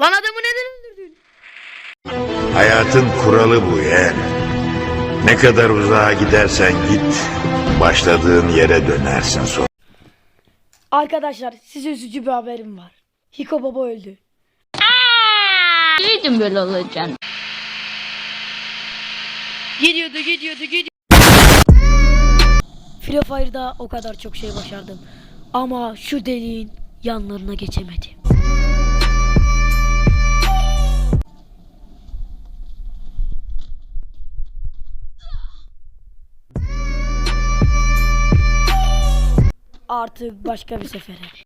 Lan adamı neden öldürdün? Hayatın kuralı bu yeğen. Ne kadar uzağa gidersen git, başladığın yere dönersin sonra. Arkadaşlar size üzücü bir haberim var. Hiko Baba öldü. Biliyordum böyle olacağını. Gidiyordu gidiyordu gidiyordu. Free Fire'da o kadar çok şey başardım. Ama şu deliğin yanlarına geçemedim. Artık başka bir sefere.